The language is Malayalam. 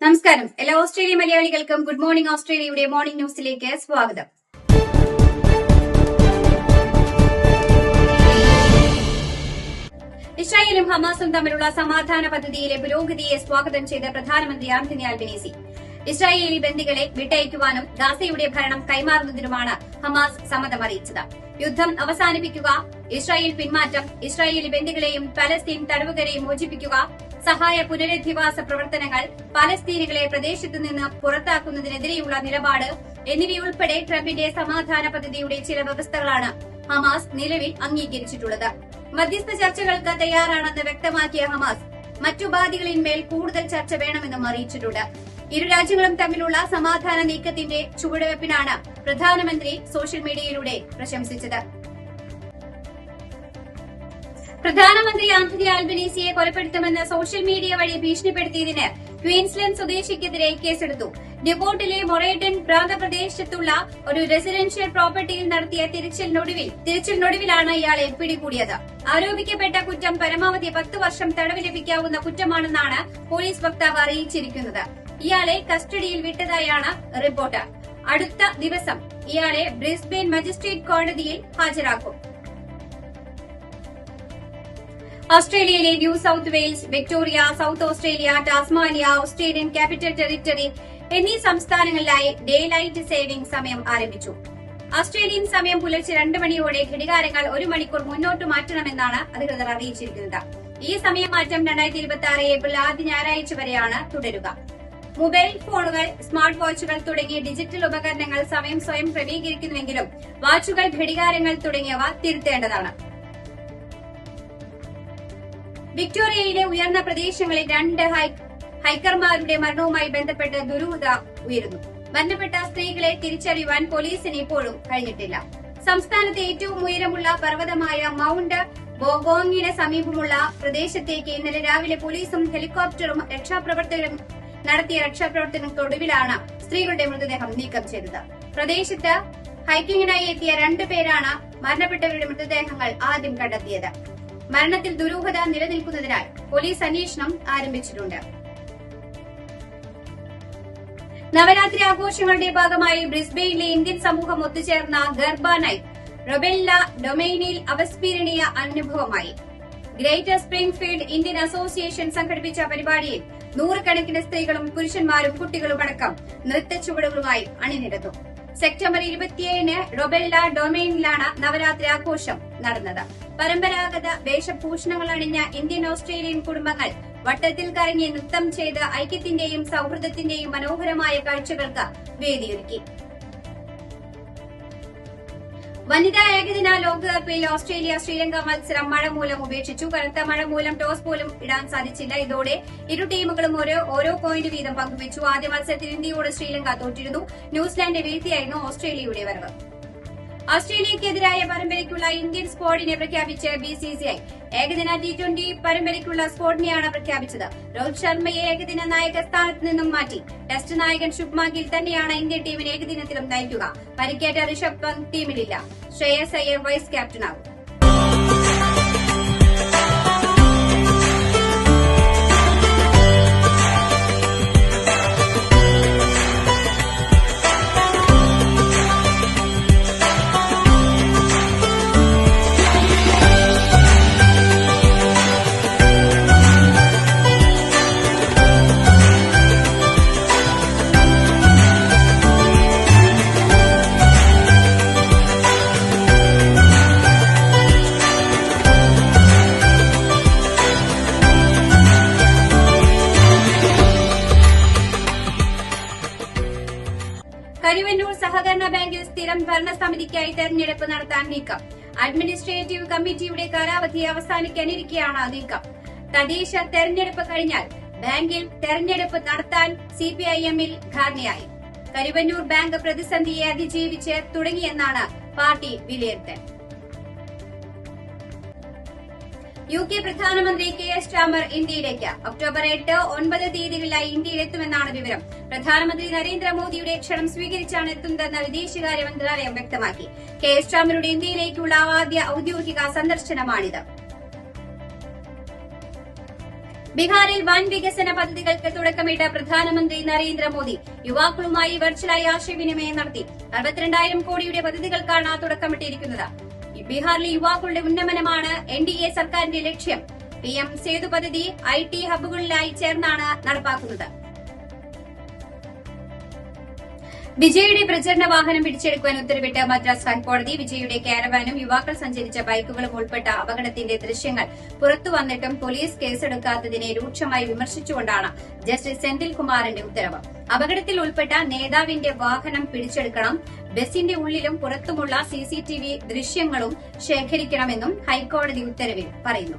നമസ്കാരം. എല്ലാ ഓസ്ട്രേലിയ മലയാളികൾക്കും ഗുഡ് മോർണിംഗ് ഓസ്ട്രേലിയയുടെ മോർണിംഗ് ന്യൂസിലേക്ക് സ്വാഗതം. ഇസ്രായേലും ഹമാസും തമ്മിലുള്ള സമാധാന പദ്ധതിയിലെ പുരോഗതിയെ സ്വാഗതം ചെയ്ത പ്രധാനമന്ത്രി ആന്റണി ആൽബനീസി. ഇസ്രായേലി ബന്ദികളെ വിട്ടയക്കുവാനും ഗാസയുടെ ഭരണം കൈമാറുന്നതിനുമാണ് ഹമാസ് സമ്മതം അറിയിച്ചത്. യുദ്ധം അവസാനിപ്പിക്കുക ഇസ്രായേൽ പിന്മാറ്റം ഇസ്രായേലി ബന്ദികളെയും പലസ്തീൻ തടവുകാരെയും മോചിപ്പിക്കുക സഹായ പുനരധിവാസ പ്രവർത്തനങ്ങൾ പലസ്തീനുകളെ പ്രദേശത്തു നിന്ന് പുറത്താക്കുന്നതിനെതിരെയുള്ള നിലപാട് എന്നിവയുൾപ്പെടെ ട്രംപിന്റെ സമാധാന പദ്ധതിയുടെ ചില വ്യവസ്ഥകളാണ് ഹമാസ് നിലവിൽ അംഗീകരിച്ചിട്ടുള്ളത്. മധ്യസ്ഥ ചർച്ചകൾക്ക് തയ്യാറാണെന്ന് വ്യക്തമാക്കിയ ഹമാസ് മറ്റുപാധികളിന്മേൽ കൂടുതൽ ചർച്ച വേണമെന്നും അറിയിച്ചിട്ടുണ്ട്. ഇരു രാജ്യങ്ങളും തമ്മിലുള്ള സമാധാന നീക്കത്തിന്റെ ചുവടുവയ്പ്പിനാണ് പ്രധാനമന്ത്രി സോഷ്യൽ മീഡിയയിലൂടെ പ്രശംസിച്ചത്. പ്രധാനമന്ത്രി ആന്റണി ആൽബനീസിയെ കൊലപ്പെടുത്തുമെന്ന് സോഷ്യൽ മീഡിയ വഴി ഭീഷണിപ്പെടുത്തിയതിന് ക്വീൻസ്ലൻഡ് സ്വദേശിക്കെതിരെ കേസെടുത്തു. ഡിബോട്ടിലെ മൊറേറ്റൻ പ്രാന്തപ്രദേശത്തുള്ള ഒരു റെസിഡൻഷ്യൽ പ്രോപ്പർട്ടിയിൽ നടത്തിയ തിരച്ചിലിനൊടുവിൽ തിരച്ചിലിനൊടുവിലാണ് ഇയാളെ പിടികൂടിയത്. ആരോപിക്കപ്പെട്ട കുറ്റം പരമാവധി പത്ത് വർഷം തടവ് ലഭിക്കാവുന്ന കുറ്റമാണെന്നാണ് പോലീസ് വക്താവ് അറിയിച്ചിരിക്കുന്നത്. ഇയാളെ കസ്റ്റഡിയിൽ വിട്ടതായാണ് റിപ്പോർട്ട്. അടുത്ത ദിവസം ഇയാളെ ബ്രിസ്ബെയിൻ മജിസ്ട്രേറ്റ് കോടതിയിൽ ഹാജരാക്കും. ഓസ്ട്രേലിയയിലെ New South Wales Victoria South Australia Tasmania Australian Capital Territory എന്നീ സംസ്ഥാനങ്ങളിലായി ഡേ ലൈറ്റ് സേവിംഗ് സമയം ആരംഭിച്ചു. ഓസ്ട്രേലിയൻ സമയം പുലർച്ചെ രണ്ട് മണിയോടെ ഘടികാരങ്ങൾ ഒരു മണിക്കൂർ മുന്നോട്ട് മാറ്റണമെന്നാണ് അധികൃതർ അറിയിച്ചിരിക്കുന്നത്. ഈ സമയമാറ്റം രണ്ടായിരത്തി ഇരുപത്തി ആറ് ഏപ്രിൽ ആദ്യ ഞായറാഴ്ച വരെയാണ് തുടരുക. മൊബൈൽ ഫോണുകൾ സ്മാർട്ട് വാച്ചുകൾ തുടങ്ങിയ ഡിജിറ്റൽ ഉപകരണങ്ങൾ സമയം സ്വയം ക്രമീകരിക്കുന്നുവെങ്കിലും വാച്ചുകൾ ഘടികാരങ്ങൾ തുടങ്ങിയവ തിരുത്തേണ്ടതാണ്. വിക്ടോറിയയിലെ ഉയർന്ന പ്രദേശങ്ങളിൽ രണ്ട് ഹൈക്കർമാരുടെ മരണവുമായി ബന്ധപ്പെട്ട് ദുരൂഹത ഉയരുന്നു. മരണപ്പെട്ട സ്ത്രീകളെ തിരിച്ചറിയുവാൻ പോലീസിന് ഇപ്പോഴും കഴിഞ്ഞിട്ടില്ല. സംസ്ഥാനത്തെ ഏറ്റവും ഉയരമുള്ള പർവതമായ മൌണ്ട് ബോഗോങ്ങിന് സമീപമുള്ള പ്രദേശത്തേക്ക് ഇന്നലെ രാവിലെ പോലീസും ഹെലികോപ്റ്ററും രക്ഷാപ്രവർത്തകരും നടത്തിയ രക്ഷാപ്രവർത്തനത്തൊടുവിലാണ് സ്ത്രീകളുടെ മൃതദേഹം നീക്കം ചെയ്തത്. പ്രദേശത്ത് ഹൈക്കിങ്ങിനായി എത്തിയ രണ്ടുപേരാണ് മരണപ്പെട്ടവരുടെ മൃതദേഹങ്ങൾ ആദ്യം കണ്ടെത്തിയത്. മരണത്തിൽ ദുരൂഹത നിലനിൽക്കുന്നതിനാൽ പോലീസ് അന്വേഷണം ആരംഭിച്ചിട്ടുണ്ട്. നവരാത്രി ആഘോഷങ്ങളുടെ ഭാഗമായി ബ്രിസ്ബെയിനിലെ ഇന്ത്യൻ സമൂഹം ഒത്തുചേർന്ന ഗർബ നൈറ്റ് റൊബെല്ല ഡൊമൈനിൽ അവസ്മരണീയ അനുഭവമായി. ഗ്രേറ്റർ സ്പ്രിംഗ്ഫീൽഡ് ഇന്ത്യൻ അസോസിയേഷൻ സംഘടിപ്പിച്ച പരിപാടിയിൽ നൂറുകണക്കിന് സ്ത്രീകളും പുരുഷന്മാരും കുട്ടികളും അടക്കം നൃത്തച്ചുവടുകളുമായി അണിനിരന്നു. സെപ്റ്റംബർ ഇരുപത്തിയേഴിന് റൊബെല്ല ഡൊമൈനിലാണ് നവരാത്രി ആഘോഷം. നടന്നത്. പരമ്പരാഗത വേഷഭൂഷണങ്ങൾ അണിഞ്ഞ ഇന്ത്യൻ ഓസ്ട്രേലിയൻ കുടുംബങ്ങൾ വട്ടത്തിൽ കറങ്ങി നൃത്തം ചെയ്ത് ഐക്യത്തിന്റെയും സൗഹൃദത്തിന്റെയും മനോഹരമായ കാഴ്ചകൾക്ക് വേദിയൊരുക്കി. വനിതാ ഏകദിന ലോകകപ്പിൽ ഓസ്ട്രേലിയ ശ്രീലങ്ക മത്സരം മഴ മൂലം ഉപേക്ഷിച്ചു. കനത്ത മഴ മൂലം ടോസ് പോലും ഇടാൻ സാധിച്ചില്ല. ഇതോടെ ഇരു ടീമുകളും ഓരോ ഓരോ പോയിന്റ് വീതം പങ്കുവച്ചു. ആദ്യ മത്സരത്തിൽ ഇന്ത്യയോട് ശ്രീലങ്ക തോറ്റിരുന്നു. ന്യൂസിലാൻഡ് വീഴ്ത്തിയായിരുന്നു ഓസ്ട്രേലിയയുടെ വരവ്. ഓസ്ട്രേലിയക്കെതിരായ പരമ്പരയ്ക്കുള്ള ഇന്ത്യൻ സ്ക്വാഡിനെ പ്രഖ്യാപിച്ച് ബിസിസിഐ ഏകദിന ടി ട്വന്റി പരമ്പരയ്ക്കുള്ള സ്ക്വാഡിനെയാണ് പ്രഖ്യാപിച്ചത്. രോഹിത് ശർമ്മയെ ഏകദിന നായക സ്ഥാനത്ത് നിന്നും മാറ്റി. ടെസ്റ്റ് നായകൻ ശുഭ്മാ ഗിൽ തന്നെയാണ് ഇന്ത്യൻ ടീമിനെ ഏകദിനത്തിലും നയിക്കുക. പരിക്കേറ്റ ഋഷഭ് പന്ത് ടീമിലില്ല. ശ്രേയസ് അയ്യർ വൈസ് ക്യാപ്റ്റനാകും. കരുവന്നൂർ സഹകരണ ബാങ്കിൽ സ്ഥിരം ഭരണസമിതിക്കായി തെരഞ്ഞെടുപ്പ് നടത്താൻ നീക്കം. അഡ്മിനിസ്ട്രേറ്റീവ് കമ്മിറ്റിയുടെ കാലാവധി അവസാനിക്കാനിരിക്കെയാണ് നീക്കം. തദ്ദേശ തെരഞ്ഞെടുപ്പ് കഴിഞ്ഞാൽ ബാങ്കിൽ തെരഞ്ഞെടുപ്പ് നടത്താൻ സിപിഐഎമ്മിൽ ധാരണയായി. കരുവന്നൂർ ബാങ്ക് പ്രതിസന്ധിയെ അതിജീവിച്ച് തുടങ്ങിയെന്നാണ് പാർട്ടി വിലയിരുത്തൽ. യു കെ പ്രധാനമന്ത്രി കെ എസ് സ്റ്റാമർ ഇന്ത്യയിലേക്ക്. ഒക്ടോബർ എട്ട് ഒൻപത് തീയതികളിലായി ഇന്ത്യയിലെത്തുമെന്നാണ് വിവരം. പ്രധാനമന്ത്രി നരേന്ദ്രമോദിയുടെ ക്ഷണം സ്വീകരിച്ചാണ് എത്തുന്നതെന്ന് വിദേശകാര്യ മന്ത്രാലയം വ്യക്തമാക്കി. കെ എസ് സ്റ്റാമറുടെ ഇന്ത്യയിലേക്കുള്ള ആദ്യ ഔദ്യോഗിക സന്ദർശനമാണിത്. ബീഹാറിൽ വൻ വികസന പദ്ധതികൾക്ക് തുടക്കമിട്ട പ്രധാനമന്ത്രി നരേന്ദ്രമോദി യുവാക്കളുമായി വെർച്വലായി ആശയവിനിമയം നടത്തി. അറുപത്തിരണ്ടായിരം കോടിയുടെ പദ്ധതികൾക്കാണ് തുടക്കമിട്ടിരിക്കുന്നത്. ബീഹാറിലെ യുവാക്കളുടെ ഉന്നമനമാണ് എൻ ഡി എ സർക്കാരിന്റെ ലക്ഷ്യം. പി എം സേതു പദ്ധതി ഐ ടി ഹബ്ബുകളിലായി ചേർന്നാണ് നടപ്പാക്കുന്നത്. വിജയുടെ പ്രചരണ വാഹനം പിടിച്ചെടുക്കുവാൻ ഉത്തരവിട്ട് മദ്രാസ് ഹൈക്കോടതി വിജയുടെ കാരവാനും യുവാക്കൾ സഞ്ചരിച്ച ബൈക്കുകളും ഉൾപ്പെട്ട അപകടത്തിന്റെ ദൃശ്യങ്ങൾ പുറത്തുവന്നിട്ടും പോലീസ് കേസെടുക്കാത്തതിനെ രൂക്ഷമായി വിമർശിച്ചുകൊണ്ടാണ് ജസ്റ്റിസ് സെന്തിൽ കുമാറിന്റെ ഉത്തരവ്. അപകടത്തിൽ ഉൾപ്പെട്ട നേതാവിന്റെ വാഹനം പിടിച്ചെടുക്കണം ബസിന്റെ ഉള്ളിലും പുറത്തുമുള്ള സിസിടിവി ദൃശ്യങ്ങളും ശേഖരിക്കണമെന്നും ഹൈക്കോടതി ഉത്തരവിൽ പറയുന്നു.